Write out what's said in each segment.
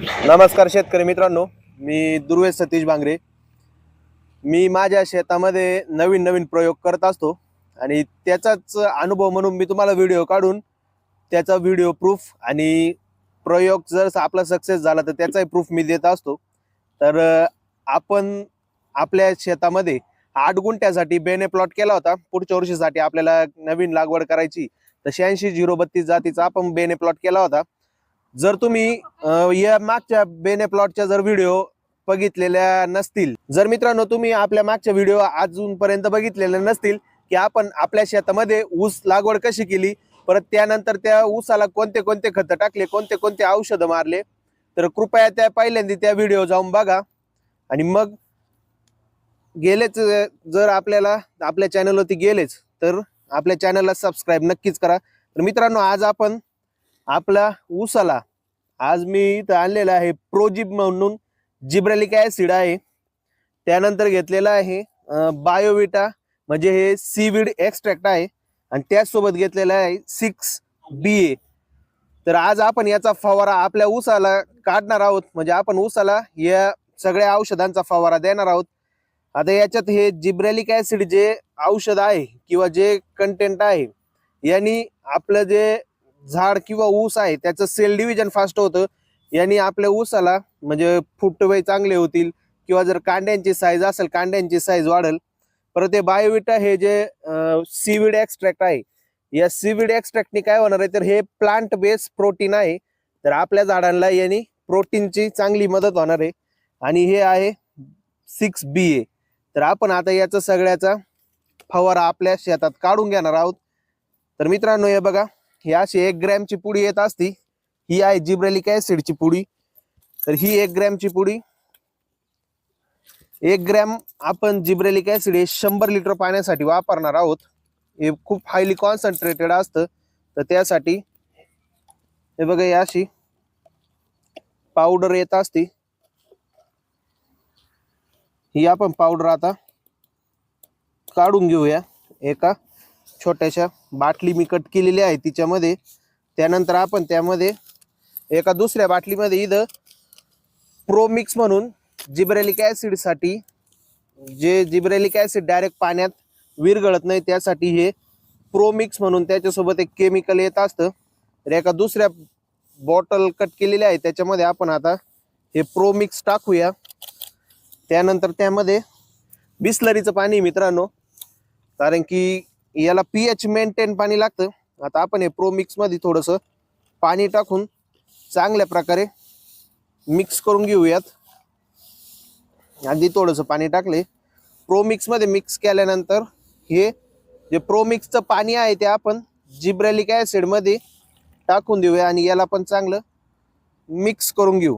नमस्कार शेतकरी मित्रांनो मी दुर्वे सतीश बांगरे मी माझ्या शेतामध्ये नवीन नवीन प्रयोग करत असतो आणि त्याचाच अनुभव म्हणून मी तुम्हाला व्हिडिओ काढून त्याचा व्हिडिओ प्रूफ आणि प्रयोग जर आपला सक्सेस झाला तर त्याचाही प्रूफ मी देत असतो. तर आपण आपल्या शेतामध्ये आठ गुंठ्यासाठी बेने प्लॉट केला होता. पुढच्या वर्षीसाठी आपल्याला नवीन लागवड करायची. तर शहाऐंशी झिरो बत्तीस जातीचा आपण बेने प्लॉट केला होता. जर तुम्ही या मागच्या बेने प्लॉटच्या जर व्हिडिओ बघितलेल्या नसतील जर मित्रांनो तुम्ही आपल्या मागच्या व्हिडिओ अजूनपर्यंत बघितलेल्या नसतील की आपण आपल्या शेतामध्ये ऊस लागवड कशी केली परत त्यानंतर त्या ऊसाला कोणते कोणते खतं टाकले कोणते कोणते औषधं मारले तर कृपया त्या पहिल्यांदा त्या व्हिडिओ जाऊन बघा. आणि मग गेलेच जर आपल्याला आपल्या चॅनलवरती गेलेच तर आपल्या चॅनलला सबस्क्राईब नक्कीच करा. तर मित्रांनो आज आपण आपला ऊसाला आज मी इथं आणलेला आहे प्रोजिब म्हणून जिब्रेलिक ॲसिड आहे. त्यानंतर घेतलेला आहे बायोविटा म्हणजे हे सीविड एक्स्ट्रॅक्ट आहे. आणि त्याचसोबत घेतलेला आहे सिक्स बी ए. तर आज आपण याचा फवारा आपल्या ऊसाला काढणार आहोत. म्हणजे आपण ऊसाला या सगळ्या औषधांचा फवारा देणार आहोत. आता याच्यात हे जिब्रेलिक ॲसिड जे औषध आहे किंवा जे कंटेंट आहे यांनी आपलं जे झाड किंवा ऊस आहे त्याचं सेल डिव्हिजन फास्ट होतं. यांनी आपल्या ऊसाला म्हणजे फुटवे चांगले होतील किंवा जर कांड्यांची साईज असेल कांड्यांची साईज वाढेल. परत हे बायोविटा हे जे सीविड एक्स्ट्रॅक्ट आहे या सीविड एक्स्ट्रॅक्टनी काय होणार आहे? तर हे प्लांट बेस प्रोटीन आहे. तर आपल्या झाडांना यांनी प्रोटीनची चांगली मदत होणार आहे. आणि हे आहे सिक्स बी ए तर आपण आता याचा सगळ्याचा फवारा आपल्या शेतात काढून घेणार आहोत. तर मित्रांनो हे बघा. ही अशी एक ग्रॅमची पुडी येत असती. ही आहे जिब्रेलिक ऍसिडची पुडी. तर ही एक ग्रॅमची पुडी. एक ग्रॅम आपण जिब्रेलिक ऍसिड हे शंभर लिटर पाण्यासाठी वापरणार आहोत. हे खूप हायली कॉन्सन्ट्रेटेड असतं. तर त्यासाठी हे बघा ही अशी पावडर येत असती. ही आपण पावडर आता काढून घेऊया एका. छोट्याशा बाटली मी कट केलेली आहे तिच्यामध्ये. त्यानंतर आपण त्यामध्ये एका दुसऱ्या बाटलीमध्ये इथं प्रोमिक्स म्हणून जिब्रेलिक ॲसिडसाठी जे जिब्रेलिक ॲसिड डायरेक्ट पाण्यात विरघळत नाही त्यासाठी हे प्रोमिक्स म्हणून त्याच्यासोबत एक केमिकल येत असतं. तर एका दुसऱ्या बॉटल कट केलेली आहे त्याच्यामध्ये आपण आता हे प्रोमिक्स टाकूया. त्यानंतर त्यामध्ये बिस्लरीचं पाणी मित्रांनो. कारण की याला पी एच मेंटेन पाणी लागतं. आता आपण हे प्रो मिक्समध्ये थोडंसं पाणी टाकून चांगल्या प्रकारे मिक्स करून घेऊयात. आधी थोडंसं पाणी टाकले प्रो मिक्समध्ये मिक्स केल्यानंतर हे जे प्रो मिक्सचं पाणी आहे ते आपण जिब्रेलिक ॲसिडमध्ये टाकून देऊया आणि याला पण चांगलं मिक्स करून घेऊ.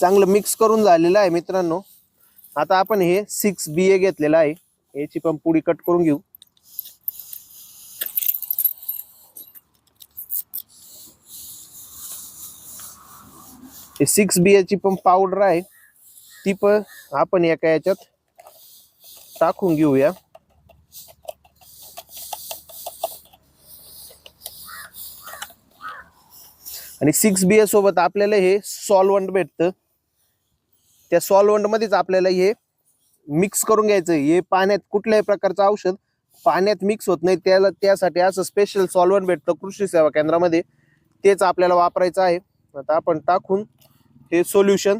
चांगलं मिक्स करून झालेलं आहे मित्रांनो. आता आपण हे सिक्स बी ए घेतलेलं आहे. याची पण पुडी कट करून घेऊ. हे सिक्स बी ची पण पावडर आहे. ती पण आपण एका याच्यात टाकून घेऊया. आणि सिक्स बी सोबत आपल्याला हे सॉल्वंट भेटतं. त्या सॉल्वंटमध्येच आपल्याला हे मिक्स करून घ्यायचं. हे पाण्यात कुठल्याही प्रकारचं औषध पाण्यात मिक्स होत नाही. त्याला त्यासाठी असं स्पेशल सॉल्वंट भेटतं कृषी सेवा केंद्रामध्ये. तेच आपल्याला वापरायचं आहे. आता आपण टाकून हे सोल्युशन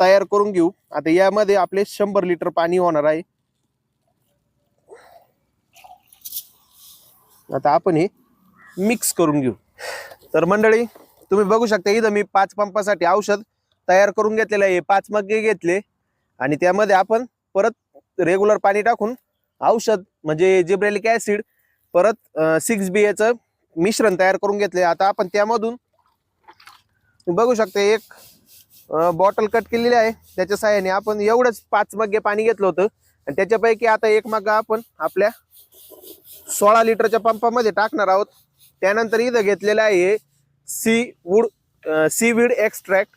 तयार करून घेऊ. आता यामध्ये आपले शंभर लिटर पाणी होणार आहे. आता आपण हे मिक्स करून घेऊ. तर मंडळी तुम्ही बघू शकता इथं मी पाच पंपासाठी औषध तयार करून घेतलेलं आहे. पाच मग्गे घेतले. आणि त्यामध्ये आपण परत रेग्युलर पाणी टाकून औषध म्हणजे जिब्रेलिक ॲसिड परत सिक्स बी एचं मिश्रण तयार करून घेतले. आता आपण त्यामधून बघू शकता एक बॉटल कट केलेली आहे. त्याच्या साहाय्याने आपण एवढंच पाच मग्गे पाणी घेतलं होतं. आणि त्याच्यापैकी आता एक मग्गा आपण आपल्या सोळा लिटरच्या पंपामध्ये टाकणार आहोत. त्यानंतर इथं घेतलेलं आहे sea wood seaweed extract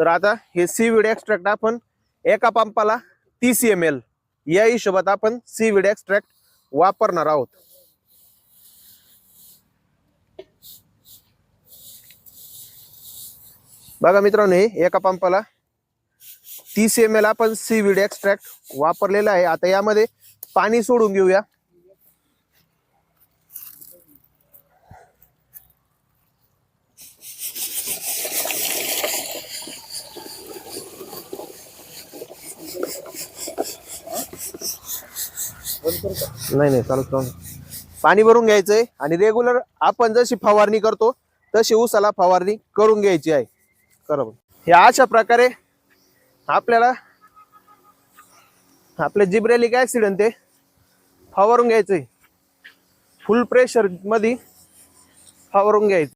तर आता हे सीविड एक्स्ट्रॅक्ट आपण एका पंपाला तीस एम एल या हिशोबात आपण सीविड एक्स्ट्रॅक्ट वापरणार आहोत. बघा मित्रांनो हे एका पंपाला तीस एम एल आपण सीविड एक्स्ट्रॅक्ट वापरलेला आहे. आता यामध्ये पाणी सोडून घेऊया. नाही नाही चालूच पाणी भरून घ्यायचंय आणि रेग्युलर आपण जशी फवारणी करतो तशी ऊसाला फवारणी करून घ्यायची आहे. बरोबर हे अशा प्रकारे आपल्याला आपले जिब्रेलिक ऍक्सिडेंट ते फवारून घ्यायचंय. फुल प्रेशरमध्ये फवारून घ्यायचं